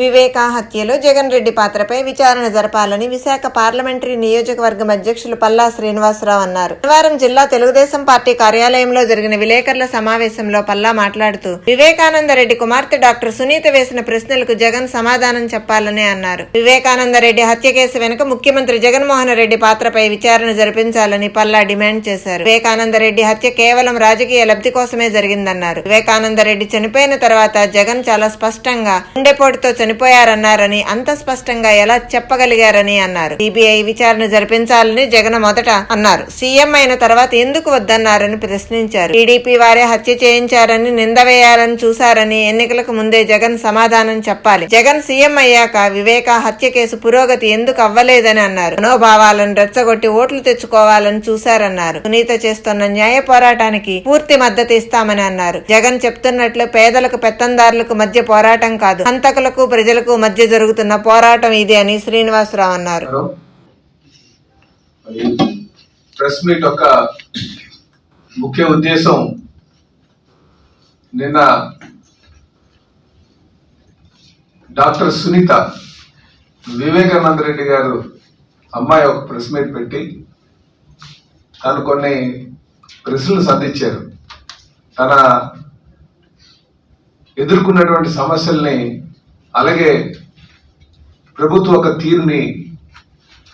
వివేకా హత్యలో జగన్ రెడ్డి పాత్రపై విచారణ జరపాలని విశాఖ పార్లమెంటరీ నియోజకవర్గం అధ్యక్షులు పల్లా శ్రీనివాసరావు అన్నారు. శనివారం జిల్లా తెలుగుదేశం పార్టీ కార్యాలయంలో జరిగిన విలేకరుల సమావేశంలో పల్లా మాట్లాడుతూ వివేకానంద రెడ్డి కుమార్తె డాక్టర్ సునీత వేసిన ప్రశ్నలకు జగన్ సమాధానం చెప్పాలని అన్నారు. వివేకానంద రెడ్డి హత్య కేసు వెనుక ముఖ్యమంత్రి జగన్మోహన్ రెడ్డి పాత్రపై విచారణ జరిపించాలని పల్లా డిమాండ్ చేశారు. వివేకానంద రెడ్డి హత్య కేవలం రాజకీయ లబ్ధి కోసమే జరిగిందన్నారు. వివేకానంద రెడ్డి చనిపోయిన తర్వాత జగన్ చాలా స్పష్టంగా గుండెపోటుతో చనిపోయారన్నారని అంత స్పష్టంగా ఎలా చెప్పగలిగారని అన్నారు. సిబిఐ విచారణ జరిపించాలని జగన్ మొదట అన్నారు. సీఎం అయిన తర్వాత ఎందుకు వద్దన్నారని ప్రశ్నించారు. టీడీపీ వారే హత్య చేయించారని నింద వేయాలని చూశారని ఎన్నికలకు ముందే జగన్ సమాధానం చెప్పాలి. జగన్ సీఎం అయ్యాక వివేక హత్య కేసు పురోగతి ఎందుకు అవ్వలేదని అన్నారు. మనోభావాలను రెచ్చగొట్టి ఓట్లు తెచ్చుకోవాలని చూశారన్నారు. సునీత చేస్తున్న న్యాయ పోరాటానికి పూర్తి మద్దతు ఇస్తామని అన్నారు. జగన్ చెప్తున్నట్లు పేదలకు పెత్తందారులకు మధ్య పోరాటం కాదు. హంతకులకు ప్రజలకు మధ్య జరుగుతున్న పోరాటం ఇది అని శ్రీనివాసరావు అన్నారు. ప్రెస్ మీట్ యొక్క ముఖ్య ఉద్దేశం నిన్న డాక్టర్ సునీత వివేకానంద రెడ్డి గారు అమ్మాయి ఒక ప్రెస్ మీట్ పెట్టి తను కొన్ని ప్రశ్నలు సంధించారు. తన ఎదుర్కొన్నటువంటి సమస్యల్ని అలాగే ప్రభుత్వ ఒక తీరుని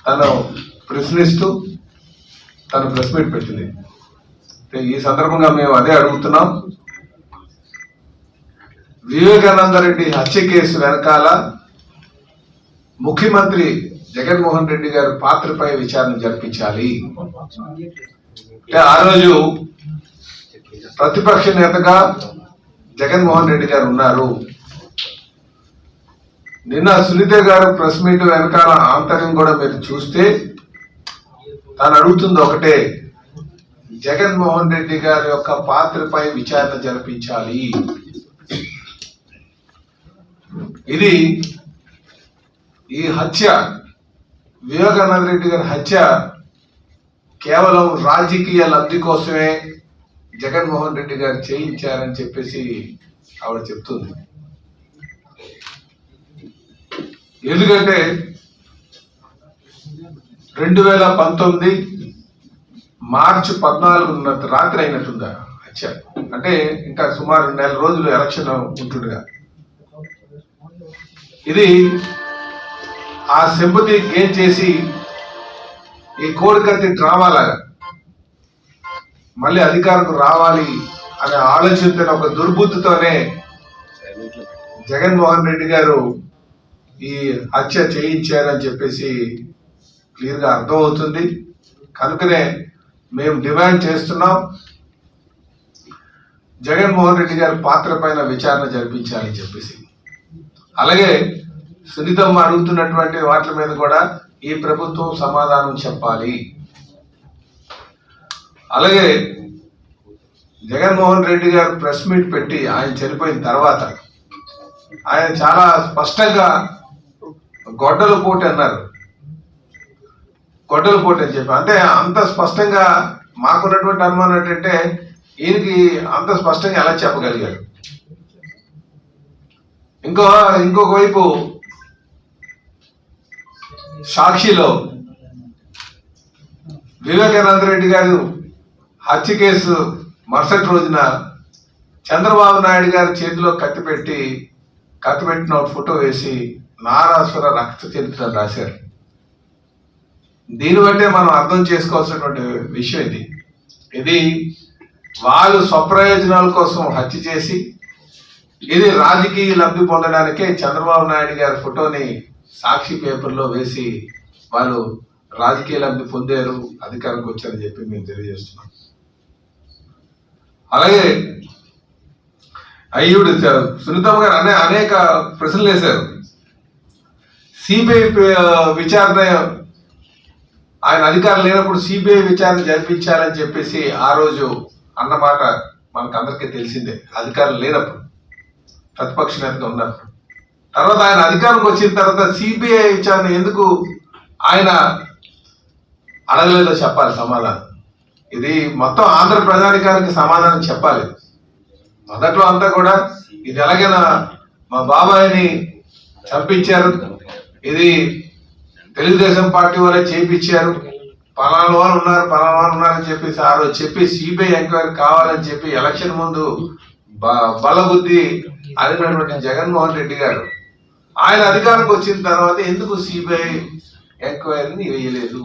తను ప్రశ్నిస్తూ తను ప్రెస్ మీట్ పెట్టింది. ఈ సందర్భంగా మేము అదే అడుగుతున్నాం. వివేకానంద రెడ్డి హత్య కేసు వెనకాల ముఖ్యమంత్రి జగన్మోహన్ రెడ్డి గారి పాత్రపై విచారణ జరిపించాలి. అంటే ఆ రోజు ప్రతిపక్ష నేతగా జగన్మోహన్ రెడ్డి గారు ఉన్నారు. నిన్న సునీత గారు ప్రెస్ మీట్ వెనకాల ఆంతర్యం కూడా మీరు చూస్తే తాను అడుగుతుంది ఒకటే జగన్మోహన్ రెడ్డి గారి యొక్క పాత్రపై విచారణ జరిపించాలి. ఇది ఈ హత్య వివేకానంద రెడ్డి గారి హత్య కేవలం రాజకీయ లబ్ధి కోసమే జగన్మోహన్ రెడ్డి గారు చేయించారని చెప్పేసి ఆవిడ చెప్తుంది. ఎందుకంటే రెండు వేల పంతొమ్మిది మార్చి పద్నాలుగు రాత్రి అయినట్టుందా హత్య అంటే ఇంకా సుమారు నెల రోజులు ఎలక్షన్ ఉంటుండగా ఇది ఆ సింపతి గేమ్ చేసి ఈ కోడికత్తి డ్రామాలాగా మళ్ళీ అధికారకు రావాలి అనే ఆలోచనతో ఒక దుర్బుద్ధితోనే జగన్మోహన్ రెడ్డి గారు ఈ హత్య చేయించారని చెప్పేసి క్లియర్గా అర్థమవుతుంది. కనుకనే మేము డిమాండ్ చేస్తున్నాం. జగన్మోహన్ రెడ్డి గారి పాత్ర పైన విచారణ జరిపించాలని చెప్పేసి. అలాగే సునీతమ్మ అడుగుతున్నటువంటి వాటి మీద కూడా ఈ ప్రభుత్వం సమాధానం చెప్పాలి. అలాగే జగన్మోహన్ రెడ్డి గారు ప్రెస్ మీట్ పెట్టి ఆయన చనిపోయిన తర్వాత ఆయన చాలా స్పష్టంగా గొడ్డల పోటీ అన్నారు. గొడ్డల పోటీ అని చెప్పి. అంటే అంత స్పష్టంగా మాకున్నటువంటి అనుమానం ఏంటంటే ఈయనకి అంత స్పష్టంగా ఎలా చెప్పగలిగారు? ఇంకో ఇంకొక వైపు సాక్షిలో వివేకానంద రెడ్డి గారు హత్య కేసు మరుసటి రోజున చంద్రబాబు నాయుడు గారి చేతిలో కత్తిపెట్టి కత్తిపెట్టిన ఒక ఫోటో వేసి నారాసుర రక్త చరిత్ర రాశారు. దీన్ని బట్టే మనం అర్థం చేసుకోవాల్సినటువంటి విషయం ఇది. ఇది వాళ్ళు స్వప్రయోజనాల కోసం హత్య చేసి ఇది రాజకీయ లబ్ధి పొందడానికే చంద్రబాబు నాయుడు గారి ఫోటోని సాక్షి పేపర్లో వేసి వాళ్ళు రాజకీయ లబ్ధి పొందారు అధికారంకి వచ్చారని చెప్పి మేము తెలియజేస్తున్నాం. అలాగే అయ్యుడు సునీతమ్మ గారు అనే అనేక ప్రశ్నలు వేశారు. సిబిఐ విచారణ ఆయన అధికారం లేనప్పుడు సిబిఐ విచారణ జరిపించాలని చెప్పేసి ఆ రోజు అన్నమాట మనకు అందరికీ తెలిసిందే. అధికారం లేనప్పుడు ప్రతిపక్ష నేతగా ఉన్నప్పుడు. తర్వాత ఆయన అధికారంకి వచ్చిన తర్వాత సిబిఐ విచారణ ఎందుకు ఆయన అడగలేదో చెప్పాలి సమాధానం. ఇది మొత్తం ఆంధ్ర ప్రజానికానికి సమాధానం చెప్పాలి. మొదట్లో అంతా కూడా ఇది ఎలాగైనా మా బాబాయిని చంపించారు. ఇది తెలుగుదేశం పార్టీ వాళ్ళే చేయించారు పలానా వాళ్ళు ఉన్నారు పలానా వాళ్ళు ఉన్నారని చెప్పేసి ఆ రోజు చెప్పి సిబిఐ ఎంక్వైరీ కావాలని చెప్పి ఎలక్షన్ ముందు బ- బలబుద్ధి అడిగినటువంటి జగన్మోహన్ రెడ్డి గారు. ఆయన అధికారంకి వచ్చిన తర్వాత ఎందుకు సిబిఐ ఎంక్వైరీని వేయలేదు